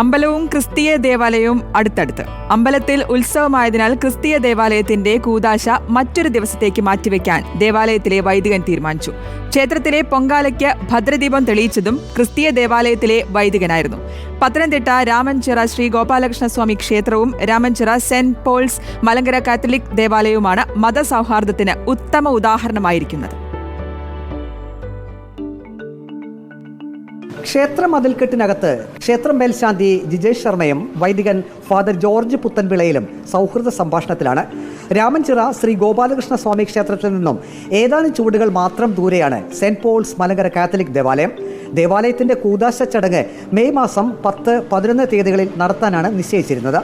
അമ്പലവും ക്രിസ്തീയ ദേവാലയവും അടുത്തടുത്ത്. അമ്പലത്തിൽ ഉത്സവമായതിനാൽ ക്രിസ്തീയ ദേവാലയത്തിന്റെ കൂതാശ മറ്റൊരു ദിവസത്തേക്ക് മാറ്റിവെക്കാൻ ദേവാലയത്തിലെ വൈദികൻ തീരുമാനിച്ചു. ക്ഷേത്രത്തിലെ പൊങ്കാലയ്ക്ക് ഭദ്രദീപം തെളിയിച്ചതും ക്രിസ്തീയ ദേവാലയത്തിലെ വൈദികനായിരുന്നു. പത്തനംതിട്ട രാമൻചിറ ശ്രീ ഗോപാലകൃഷ്ണസ്വാമി ക്ഷേത്രവും Ramanchira Saint Paul's Malankara Catholic ദേവാലയവുമാണ് മതസൗഹാർദ്ദത്തിന് ഉത്തമ ഉദാഹരണമായിരിക്കുന്നത്. ക്ഷേത്ര മതിൽക്കെട്ടിനകത്ത് ക്ഷേത്രം മേൽശാന്തി ജിജേഷ് ശർമ്മയും വൈദികൻ ഫാദർ ജോർജ് പുത്തൻപിളയിലും സൗഹൃദ സംഭാഷണത്തിലാണ്. രാമൻചിറ ശ്രീ ഗോപാലകൃഷ്ണ സ്വാമി ക്ഷേത്രത്തിൽ നിന്നും ഏതാനും ചൂടുകൾ മാത്രം ദൂരെയാണ് സെന്റ് പോൾസ് മലങ്കര കാത്തലിക് ദേവാലയം. ദേവാലയത്തിന്റെ കൂതാശ ചടങ്ങ് മെയ് മാസം പത്ത് പതിനൊന്ന് തീയതികളിൽ നടത്താനാണ് നിശ്ചയിച്ചിരുന്നത്.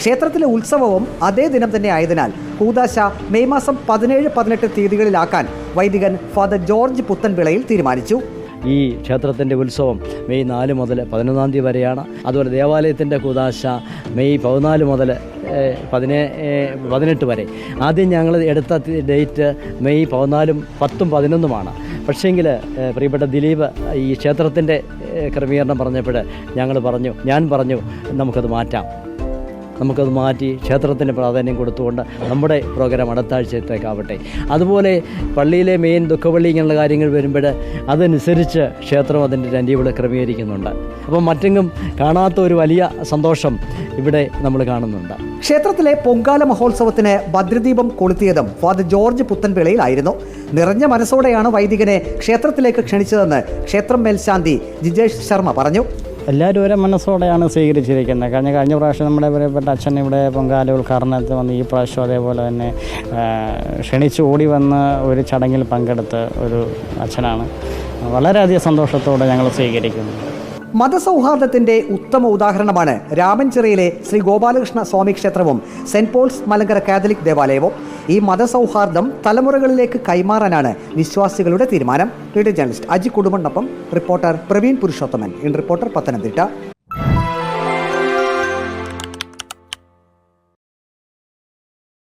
ക്ഷേത്രത്തിലെ ഉത്സവവും അതേ ദിനം തന്നെ ആയതിനാൽ കൂതാശ മെയ് മാസം പതിനേഴ് പതിനെട്ട് തീയതികളിലാക്കാൻ വൈദികൻ ഫാദർ ജോർജ് പുത്തൻപിളയിൽ തീരുമാനിച്ചു. ഈ ക്ഷേത്രത്തിന്റെ ഉത്സവം മെയ് നാല് മുതൽ പതിനൊന്നാം തീയതി വരെയാണ്. അതുപോലെ ദേവാലയത്തിന്റെ കൂതാശ മെയ് പതിനാല് മുതൽ പതിനേ പതിനെട്ട് വരെ. ആദ്യം ഞങ്ങൾ എടുത്ത ഡേറ്റ് മെയ് പതിനാലും പത്തും പതിനൊന്നുമാണ്. പക്ഷേങ്കിൽ പ്രിയപ്പെട്ട ദിലീപ് ഈ ക്ഷേത്രത്തിന്റെ ക്രമീകരണം പറഞ്ഞപ്പോൾ ഞങ്ങൾ പറഞ്ഞു ഞാൻ പറഞ്ഞു നമുക്കത് മാറ്റാം. നമുക്കത് മാറ്റി ക്ഷേത്രത്തിന് പ്രാധാന്യം കൊടുത്തുകൊണ്ട് നമ്മുടെ പ്രോഗ്രാം അടുത്ത ആഴ്ചത്തേക്കാവട്ടെ അതുപോലെ പള്ളിയിലെ മെയിൻ ദുഃഖപള്ളി ഇങ്ങനെയുള്ള കാര്യങ്ങൾ വരുമ്പോൾ അതനുസരിച്ച് ക്ഷേത്രം അതിന്റെ രണ്ടീവിടെ ക്രമീകരിക്കുന്നുണ്ട്. അപ്പം മറ്റെങ്ങും കാണാത്ത ഒരു വലിയ സന്തോഷം ഇവിടെ നമ്മൾ കാണുന്നുണ്ട്. ക്ഷേത്രത്തിലെ പൊങ്കാല മഹോത്സവത്തിന് ഭദ്രദീപം കൊളുത്തിയതും ഫാദർ ജോർജ് പുത്തൻപിളയിലായിരുന്നു നിറഞ്ഞ മനസ്സോടെയാണ് വൈദികനെ ക്ഷേത്രത്തിലേക്ക് ക്ഷണിച്ചതെന്ന് ക്ഷേത്രം മേൽശാന്തി ജിജേഷ് ശർമ്മ പറഞ്ഞു. എല്ലാവരും ഒരേ മനസ്സോടെയാണ് സ്വീകരിച്ചിരിക്കുന്നത്. കഴിഞ്ഞ കഴിഞ്ഞ പ്രാവശ്യം നമ്മുടെ പ്രിയപ്പെട്ട അച്ഛൻ ഇവിടെ പൊങ്കാല ഉദ്ഘാടനത്തിൽ വന്ന് ഈ പ്രാവശ്യം അതേപോലെ തന്നെ ക്ഷണിച്ച് ഓടി വന്ന് ഒരു ചടങ്ങിൽ പങ്കെടുത്ത ഒരു അച്ഛനാണ്. വളരെയധികം സന്തോഷത്തോടെ ഞങ്ങൾ സ്വീകരിക്കുന്നു. മതസൗഹാർദ്ദത്തിന്റെ ഉത്തമ ഉദാഹരണമാണ് രാമൻചിറയിലെ ശ്രീ ഗോപാലകൃഷ്ണ സ്വാമി ക്ഷേത്രവും സെന്റ് പോൾസ് മലങ്കര കാത്തലിക് ദേവാലയവും. ഈ മതസൗഹാർദ്ദം തലമുറകളിലേക്ക് കൈമാറാനാണ് വിശ്വാസികളുടെ തീരുമാനം. റീഡിയോ journalist Aji കുടുംബനൊപ്പം reporter Praveen Purushothaman. In reporter Pathanamthitta.